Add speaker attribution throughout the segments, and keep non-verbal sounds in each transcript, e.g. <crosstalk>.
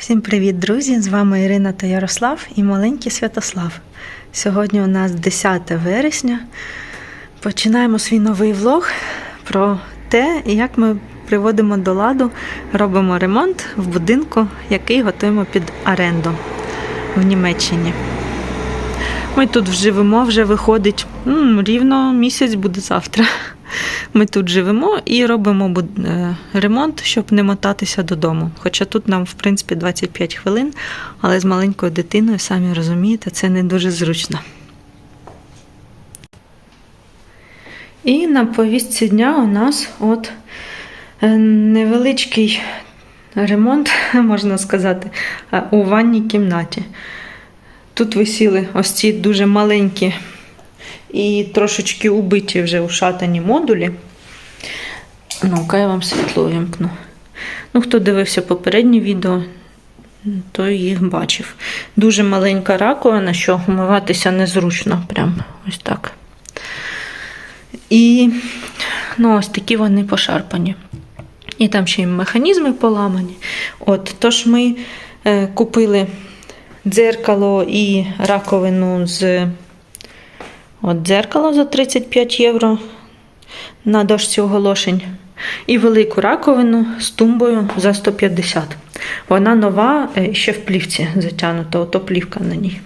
Speaker 1: Всім привіт, друзі! З вами Ірина та Ярослав і маленький Святослав. Сьогодні у нас 10 вересня. Починаємо свій новий влог про те, як ми приводимо до ладу, робимо ремонт в будинку, який готуємо під оренду в Німеччині. Ми тут живемо, вже виходить рівно місяць буде завтра. Ми тут живемо і робимо е, ремонт, щоб не мотатися додому. Хоча тут нам, в принципі, 25 хвилин, але з маленькою дитиною, самі розумієте, це не дуже зручно. І на повістці дня у нас от е, невеличкий ремонт, <laughs> можна сказати, е, у ванній кімнаті. Тут висіли ось ці дуже маленькі і трошечки убиті вже ушатані модулі. Ну-ка, я вам світло вимкну. Ну, хто дивився попереднє відео, той їх бачив. Дуже маленька раковина, що вмиватися незручно. Прям ось так. І ну, ось такі вони пошарпані. І там ще й механізми поламані. От, тож ми е, купили дзеркало і раковину з от дзеркало за 35 євро на дошці оголошень. І велику раковину з тумбою за 150. Вона нова, е, ще в плівці затягнута, ото плівка на ній.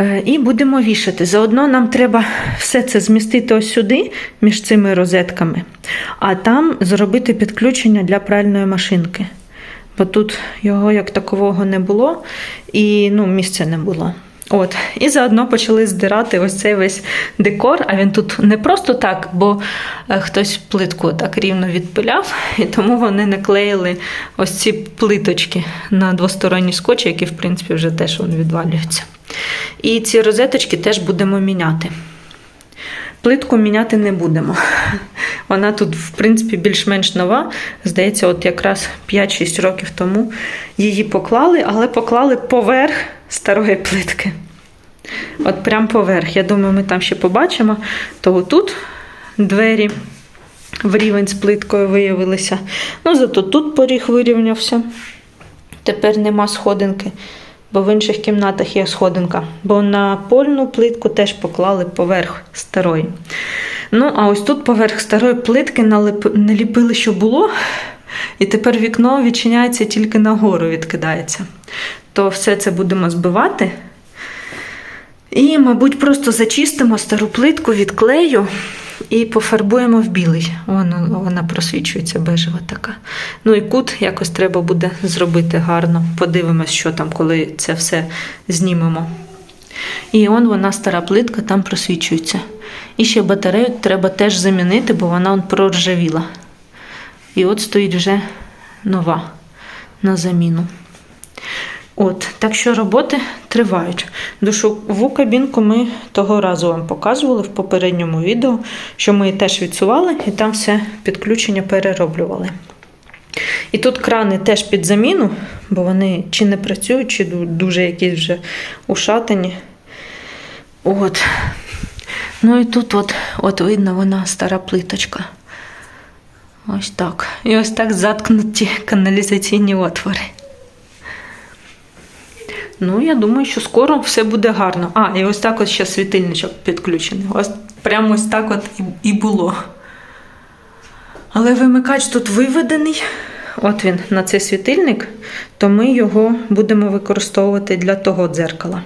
Speaker 1: Е, І будемо вішати. Заодно нам треба все це змістити ось сюди, між цими розетками, а там зробити підключення для пральної машинки. Бо тут його як такового не було, і ну, місця не було. От, і заодно почали здирати ось цей весь декор. А він тут не просто так, бо е, хтось плитку так рівно відпиляв, і тому вони наклеїли ось ці плиточки на двосторонні скотчі, які, в принципі, вже теж відвалюються. І ці розеточки теж будемо міняти. Плитку міняти не будемо. Вона тут, в принципі, більш-менш нова. Здається, от якраз 5-6 років тому її поклали, але поклали поверх старої плитки. От прям поверх. Я думаю, ми там ще побачимо. То тут двері в рівень з плиткою виявилися. Ну, зато тут поріг вирівнявся. Тепер нема сходинки, бо в інших кімнатах є сходинка. Бо на польну плитку теж поклали поверх старої. Ну, а ось тут поверх старої плитки наліпили, що було, і тепер вікно відчиняється тільки нагору відкидається. То все це будемо збивати. І, мабуть, просто зачистимо стару плитку від клею і пофарбуємо в білий. Вона, вона просвічується бежева така. Ну і кут якось треба буде зробити гарно. Подивимось, що там, коли це все знімемо. І он вона стара плитка там просвічується. І ще батарею треба теж замінити, бо вона он проржавіла. І от стоїть вже нова на заміну. От, так що роботи тривають. Душову кабінку ми того разу вам показували в попередньому відео, що ми її теж відсували і там все підключення перероблювали. І тут крани теж під заміну, бо вони чи не працюють, чи дуже якісь вже ушатані. От. Ну і тут от, от видно вона стара плиточка. Ось так. І ось так заткнуті каналізаційні отвори. Ну, я думаю, що скоро все буде гарно. А, і ось так от ще світильничок підключений. Ось прямо ось так от і було. Але вимикач тут виведений. От він на цей світильник, то ми його будемо використовувати для того дзеркала.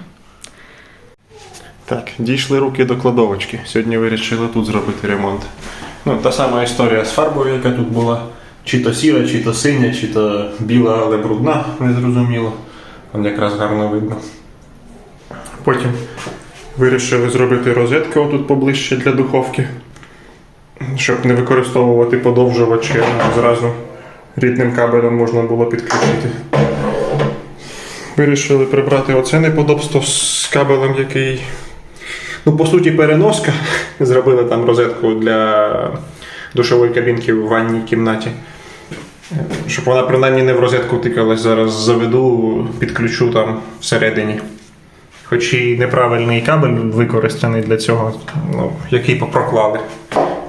Speaker 2: Так, дійшли руки до кладовочки. Сьогодні вирішили тут зробити ремонт. Ну, та сама історія з фарбою, яка тут була. Чи то сіра, чи то синя, чи то біла, але брудна, незрозуміло. Там якраз гарно видно. Потім вирішили зробити розетки отут поближче для духовки, щоб не використовувати подовжувачі, а зразу рідним кабелем можна було підключити. Вирішили прибрати оце неподобство з кабелем, який Ну, по суті, переноска. Зробили там розетку для душової кабінки в ванній кімнаті. Щоб вона принаймні не в розетку тикалась, зараз заведу, підключу там всередині. Хоч і неправильний кабель використаний для цього, ну, який попроклали.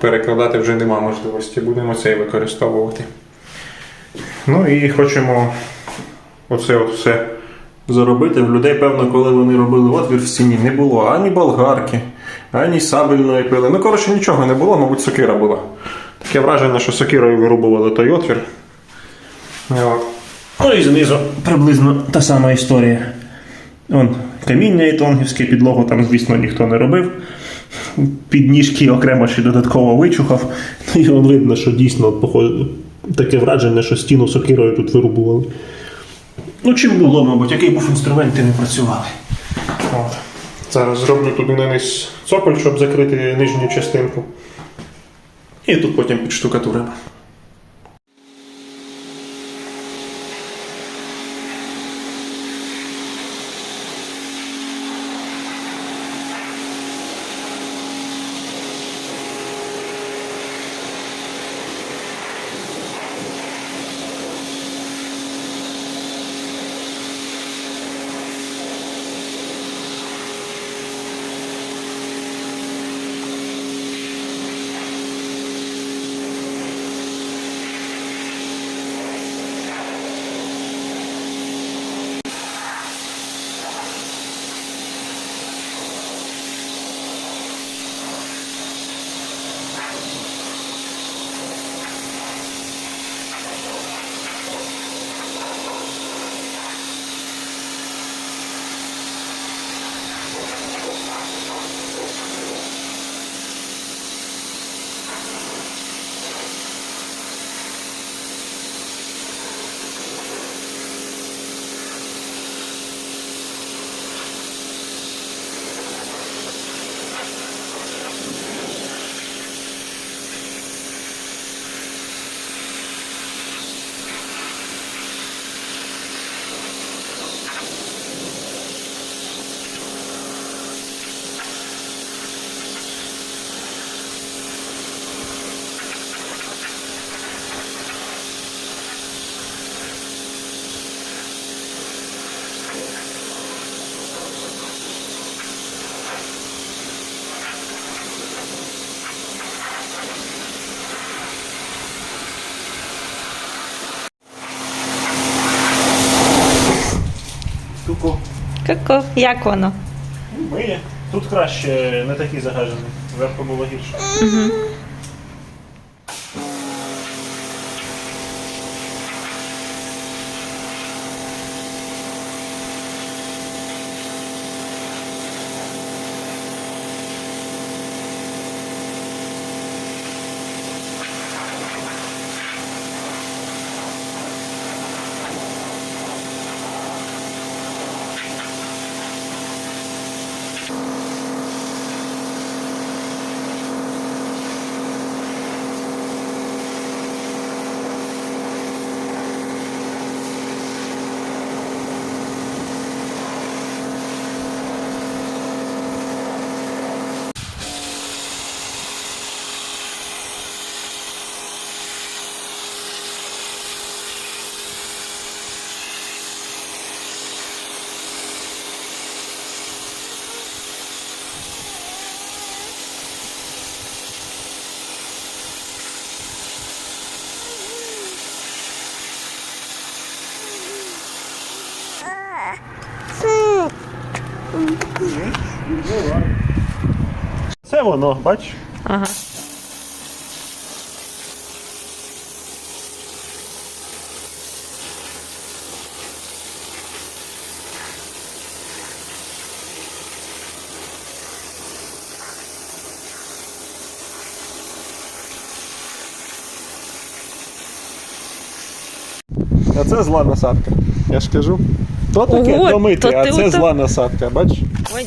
Speaker 2: Перекладати вже нема можливості, будемо цей використовувати. Ну і хочемо оце от все заробити. В людей, певно, коли вони робили отвір в стіні, не було ані болгарки, ані сабельної пили. Ну, коротше, нічого не було, мабуть, сокира була. Таке враження, що сокирою вирубували той отвір. Ну і знизу приблизно та сама історія. Он каміння ітонгівське, підлогу там, звісно, ніхто не робив. Підніжки окремо ще додатково вичухав. Ну і он видно, що дійсно похоже, таке враження, що стіну сокирою тут вирубували. Ну, чим було, мабуть, який був інструмент, ти не працювали. От. Зараз зроблю туди на низ цоколь, щоб закрити нижню частинку. І тут потім підштукатуримо.
Speaker 1: Ку-ку, як воно?
Speaker 2: Миє. Тут краще не такий загажений. Зверху було гірше. Воно, бач?
Speaker 1: Ага.
Speaker 2: А це зла насадка. Я ж кажу. То таке
Speaker 1: Ого,
Speaker 2: домити,
Speaker 1: то
Speaker 2: а
Speaker 1: ти
Speaker 2: це
Speaker 1: ото-
Speaker 2: зла насадка, бачиш?
Speaker 1: Ой.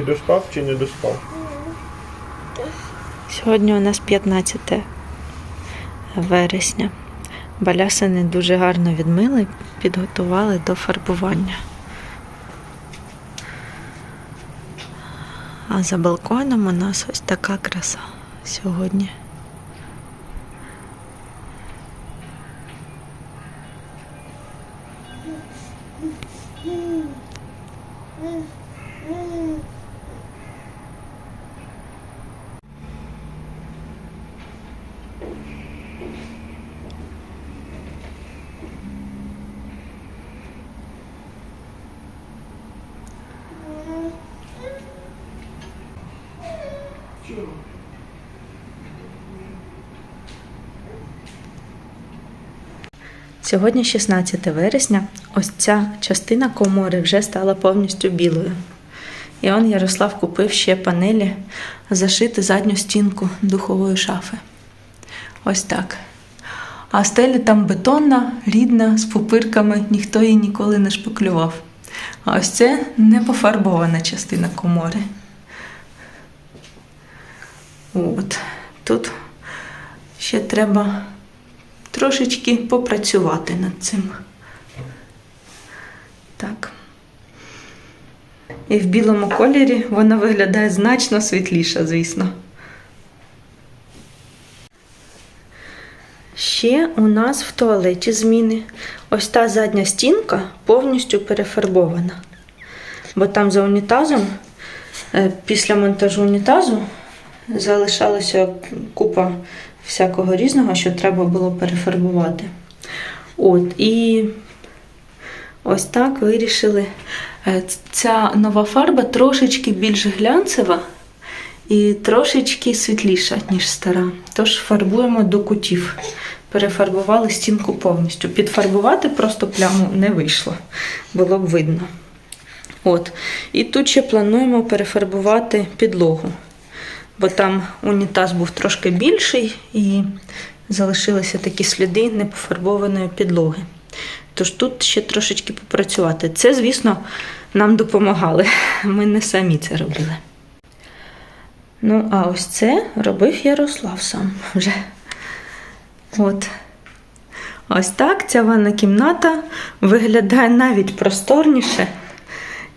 Speaker 2: Ти доспав чи не доспав?
Speaker 1: Сьогодні у нас 15 вересня. Балясини дуже гарно відмили, підготували до фарбування. А за балконом у нас ось така краса сьогодні. Сьогодні 16 вересня. Ось ця частина комори вже стала повністю білою. І он Ярослав купив ще панелі зашити задню стінку духової шафи. Ось так. А стеля там бетонна, рідна, з пупирками, ніхто її ніколи не шпаклював. А ось це не пофарбована частина комори. От. Тут ще треба трошечки попрацювати над цим. Так. І в білому кольорі вона виглядає значно світліша, звісно. Ще у нас в туалеті зміни. Ось та задня стінка повністю перефарбована. Бо там за унітазом, е, після монтажу унітазу, залишалася купа всякого різного, що треба було перефарбувати. От, і ось так вирішили. Е, Ця нова фарба трошечки більш глянцева і трошечки світліша, ніж стара. Тож фарбуємо до кутів. Перефарбували стінку повністю. Підфарбувати просто пляму не вийшло, було б видно. От. І тут ще плануємо перефарбувати підлогу, бо там унітаз був трошки більший і залишилися такі сліди непофарбованої підлоги. Тож тут ще трошечки попрацювати. Це, звісно, нам допомагали. <laughs> Ми не самі це робили. Ну, а ось це робив Ярослав сам вже. От. Ось так ця ванна кімната виглядає навіть просторніше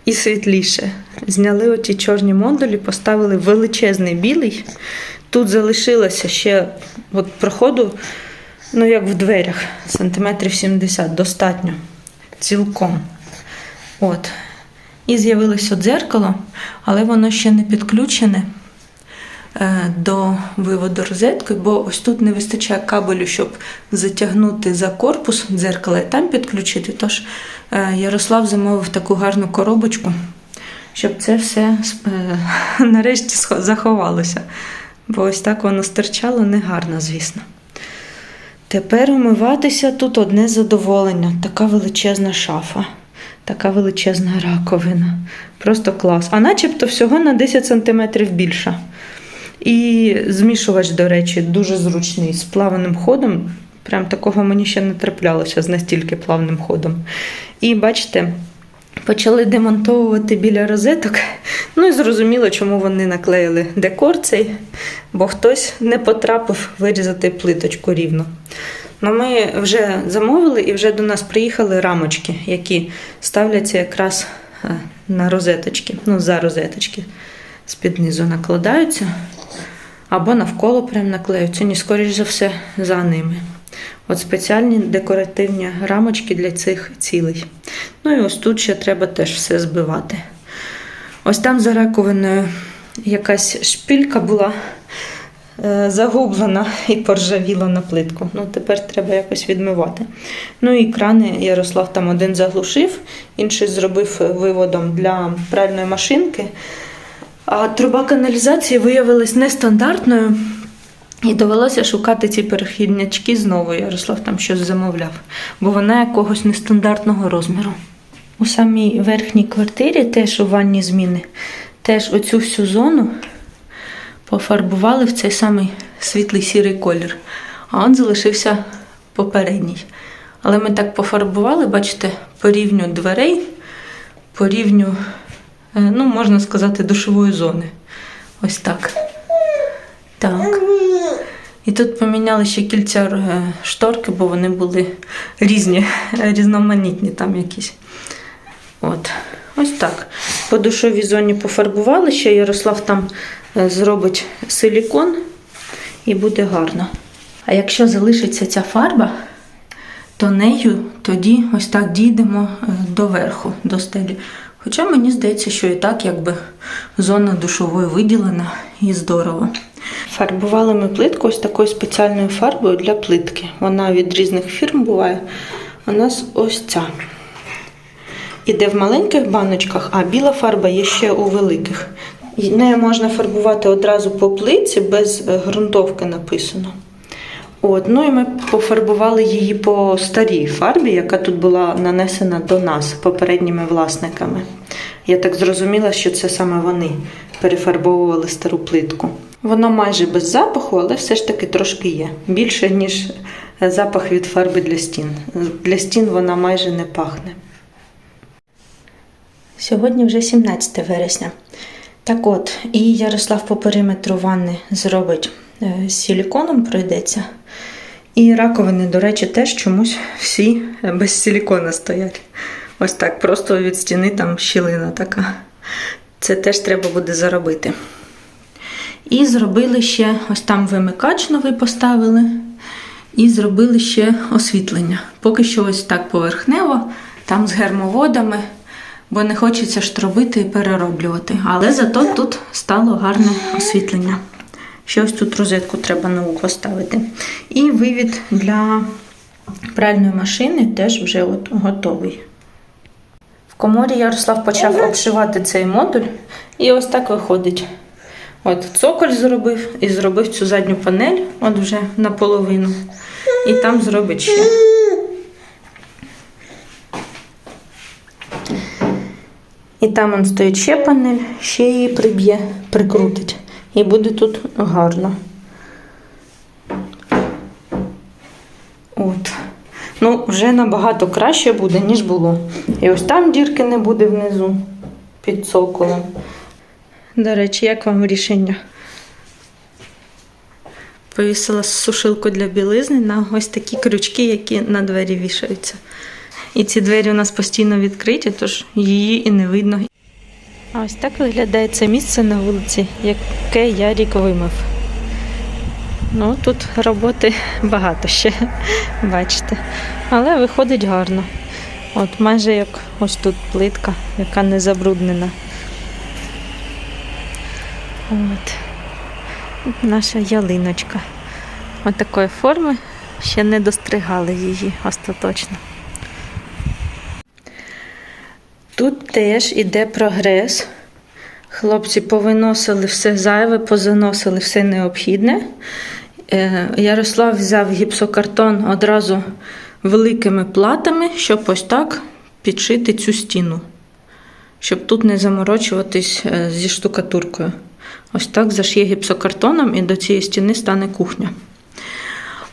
Speaker 1: і світліше. Зняли оті чорні модулі, поставили величезний білий. Тут залишилося ще от проходу, ну як в дверях, сантиметрів 70, достатньо. Цілком. От. І з'явилося дзеркало, але воно ще не підключене е, до виводу розетки, бо ось тут не вистачає кабелю, щоб затягнути за корпус дзеркала і там підключити. Тож Ярослав замовив таку гарну коробочку, щоб це все е, <laughs> нарешті заховалося. Бо ось так воно стирчало негарно, звісно. Тепер умиватися тут одне задоволення. Така величезна шафа, така величезна раковина. Просто клас. А начебто всього на 10 см більша. І змішувач, до речі, дуже зручний з плавним ходом. Прям такого мені ще не траплялося з настільки плавним ходом. І бачите, почали демонтовувати біля розеток. Ну і зрозуміло, чому вони наклеїли декор цей, бо хтось не потрапив вирізати плиточку рівно. Ну, ми вже замовили і вже до нас приїхали рамочки, які ставляться якраз е, на розеточки, ну, за розеточки. З-під низу накладаються або навколо прям наклеються, ні, скоріш за все, за ними. От спеціальні декоративні рамочки для цих цілей. Ну і ось тут ще треба теж все збивати. Ось там за раковиною якась шпилька була е, загублена і поржавіла на плитку. Ну, тепер треба якось відмивати. Ну і крани Ярослав там один заглушив, інший зробив виводом для пральної машинки. А труба каналізації виявилась нестандартною. І довелося шукати ці перехіднячки знову. Ярослав там щось замовляв, бо вона якогось нестандартного розміру. У самій верхній квартирі, теж у ванні зміни, теж оцю всю зону пофарбували в цей самий світлий сірий колір, а он залишився попередній. Але ми так пофарбували, бачите, по рівню дверей, по рівню е, ну, можна сказати, душової зони. Ось так. Так. І тут поміняли ще кільця е, шторки, бо вони були різні, <laughs> різноманітні там якісь. От. Ось так. По душовій зоні пофарбували, ще Ярослав там е, зробить силікон і буде гарно. А якщо залишиться ця фарба, то нею тоді ось так дійдемо е, до верху, до стелі. Хоча мені здається, що і так якби зона душової виділена і здорово. Фарбували ми плитку ось такою спеціальною фарбою для плитки. Вона від різних фірм буває. У нас ось ця. Іде в маленьких баночках, а біла фарба є ще у великих. Нею можна фарбувати одразу по плитці, без е, ґрунтовки написано. От, ну і ми пофарбували її по старій фарбі, яка тут була нанесена до нас попередніми власниками. Я так зрозуміла, що це саме вони перефарбовували стару плитку. Вона майже без запаху, але все ж таки трошки є. Більше, ніж е, запах від фарби для стін. Для стін вона майже не пахне. Сьогодні вже 17 вересня. Так от, і Ярослав по периметру ванни зробить е, з силіконом, пройдеться. І раковини, до речі, теж чомусь всі без силікона стоять. Ось так, просто від стіни там щілина така. Це теж треба буде заробити. І зробили ще ось там вимикач новий поставили. І зробили ще освітлення. Поки що ось так поверхнево, там з гермоводами, бо не хочеться штробити і перероблювати. Але зато тут стало гарне освітлення. Ще ось тут розетку треба нову поставити. І вивід для пральної машини теж вже от готовий. В коморі Ярослав почав обшивати цей модуль, і ось так виходить. От цоколь зробив і зробив цю задню панель, от вже наполовину. І там зробить ще. І там он стоїть ще панель, ще її приб'є, прикрутить. І буде тут гарно. От. Ну, вже набагато краще буде, ніж було. І ось там дірки не буде внизу під цоколом. До речі, як вам рішення? Повісила сушилку для білизни на ось такі крючки, які на двері вішаються. І ці двері у нас постійно відкриті, тож її і не видно. А ось так виглядає це місце на вулиці, яке я рік вимив. Ну, тут роботи багато ще, <laughs> бачите. Але виходить гарно. От майже як ось тут плитка, яка не забруднена. От. Наша ялиночка. От такої форми ще не достригали її остаточно. Тут теж іде прогрес. Хлопці повиносили все зайве, позаносили все необхідне. Е, Ярослав взяв гіпсокартон одразу великими платами, щоб ось так підшити цю стіну, щоб тут не заморочуватись е, зі штукатуркою. Ось так зашиє гіпсокартоном і до цієї стіни стане кухня.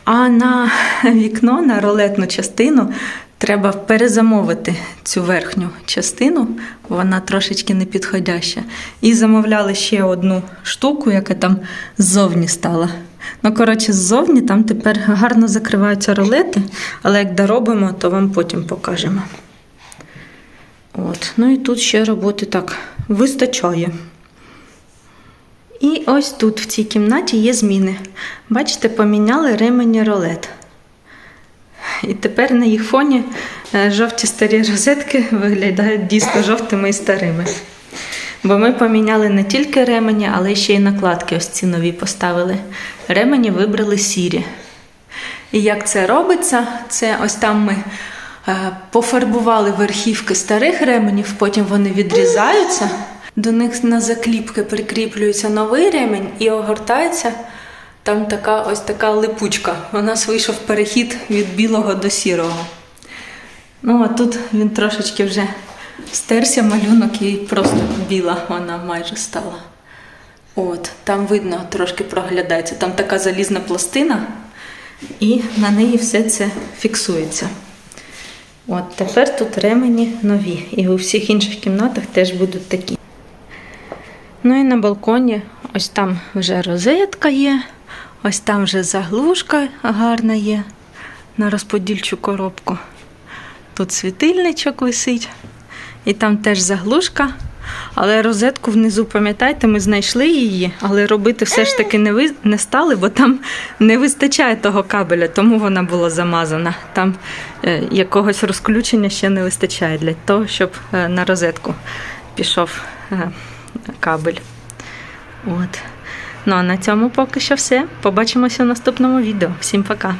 Speaker 1: А на вікно, на ролетну частину, треба перезамовити цю верхню частину, вона трошечки непідходяща. І замовляли ще одну штуку, яка там ззовні стала. Ну, коротше, ззовні там тепер гарно закриваються ролети, але як доробимо, то вам потім покажемо. От. Ну і тут ще роботи так вистачає. І ось тут, в цій кімнаті, є зміни. Бачите, поміняли ремені ролет. І тепер на їх фоні е, жовті старі розетки виглядають дійсно жовтими і старими. Бо ми поміняли не тільки ремені, але ще й накладки ось ці нові поставили. Ремені вибрали сірі. І як це робиться, це ось там ми е, пофарбували верхівки старих ременів, потім вони відрізаються. До них на закліпки прикріплюється новий ремень і огортається там така ось така липучка. Нас вийшов перехід від білого до сірого. Ну, а тут він трошечки вже стерся малюнок і просто біла вона майже стала. От, там видно, трошки проглядається. Там така залізна пластина, і на неї все це фіксується. От тепер тут ремені нові. І у всіх інших кімнатах теж будуть такі. Ну і на балконі ось там вже розетка є, ось там вже заглушка гарна є на розподільчу коробку. Тут світильничок висить, і там теж заглушка. Але розетку внизу, пам'ятаєте, ми знайшли її, але робити все ж таки не, ви... не стали, бо там не вистачає того кабеля, тому вона була замазана. Там е, якогось розключення ще не вистачає для того, щоб е, на розетку пішов е, кабель. От. Ну а на цьому поки що все. Побачимося в наступному відео. Всім пока!